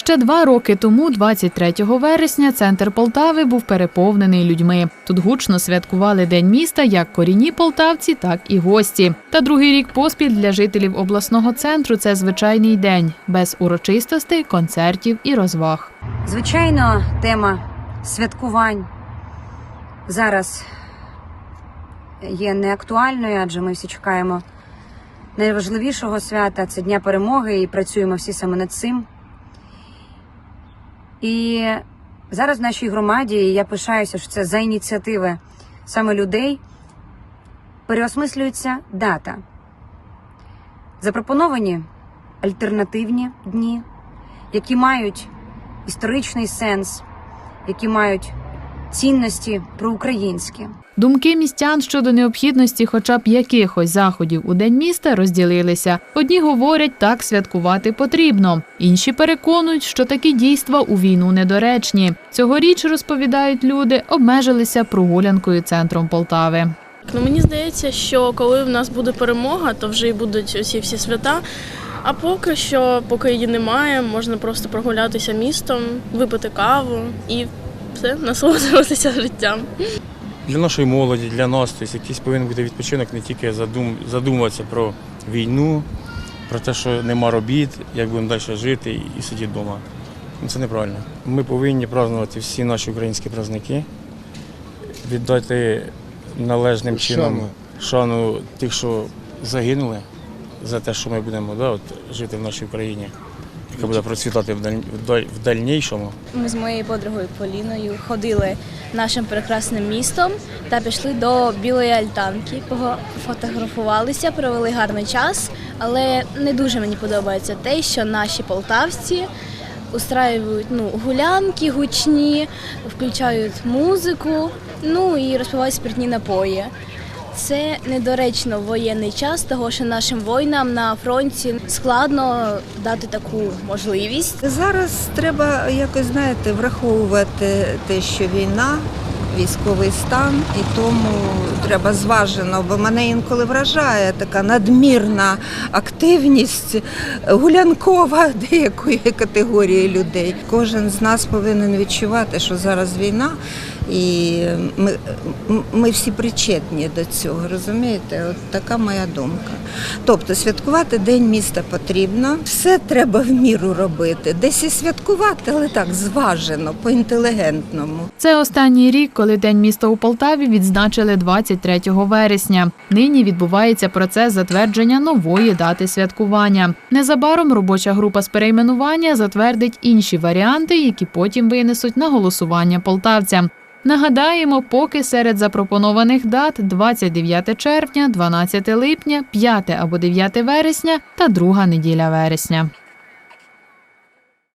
Ще два роки тому, 23 вересня, центр Полтави був переповнений людьми. Тут гучно святкували День міста як корінні полтавці, так і гості. Та другий рік поспіль для жителів обласного центру це звичайний день без урочистостей, концертів і розваг. Звичайно, тема святкувань зараз є неактуальною, адже ми всі чекаємо найважливішого свята це Дня перемоги, і працюємо всі саме над цим. І зараз в нашій громаді, я пишаюся, що це за ініціативи саме людей, переосмислюється дата. Запропоновані альтернативні дні, які мають історичний сенс, які мають цінності проукраїнські. Думки містян щодо необхідності хоча б якихось заходів у день міста розділилися. Одні говорять, так святкувати потрібно. Інші переконують, що такі дійства у війну недоречні. Цьогоріч розповідають люди, обмежилися прогулянкою центром Полтави. Ну мені здається, що коли в нас буде перемога, то вже і будуть усі всі свята. А поки що, поки її немає, можна просто прогулятися містом, випити каву і все, насолоджуватися життям. для нашої молоді, для нас, тобто якийсь повинен бути відпочинок, не тільки задум, задумуватися про війну, про те, що нема робіт, як будемо далі жити і сидіти вдома. Ну, Це неправильно. Ми повинні празднувати всі наші українські праздники, віддати належним чином шану тих, що загинули за те, що ми будемо да, от, жити в нашій Україні, яка буде процвітати в, даль, в дальнішому. Ми з моєю подругою Поліною ходили нашим прекрасним містом та пішли до білої альтанки. Пофотографувалися, провели гарний час, але не дуже мені подобається те, що наші полтавці устраюють ну, гулянки гучні, включають музику, ну і розпивають спиртні напої. Це недоречно воєнний час, того що нашим воїнам на фронті складно дати таку можливість. Зараз треба якось знаєте враховувати те, що війна, військовий стан, і тому треба зважено, бо мене інколи вражає така надмірна активність гулянкова деякої категорії людей. Кожен з нас повинен відчувати, що зараз війна. І ми, ми всі причетні до цього, розумієте? От така моя думка. Тобто святкувати День міста потрібно, все треба в міру робити. Десь і святкувати, але так зважено, по-інтелігентному. Це останній рік, коли День міста у Полтаві відзначили 23 вересня. Нині відбувається процес затвердження нової дати святкування. Незабаром робоча група з перейменування затвердить інші варіанти, які потім винесуть на голосування полтавцям. Нагадаємо, поки серед запропонованих дат 29 червня, 12 липня, 5 або 9 вересня та друга неділя вересня.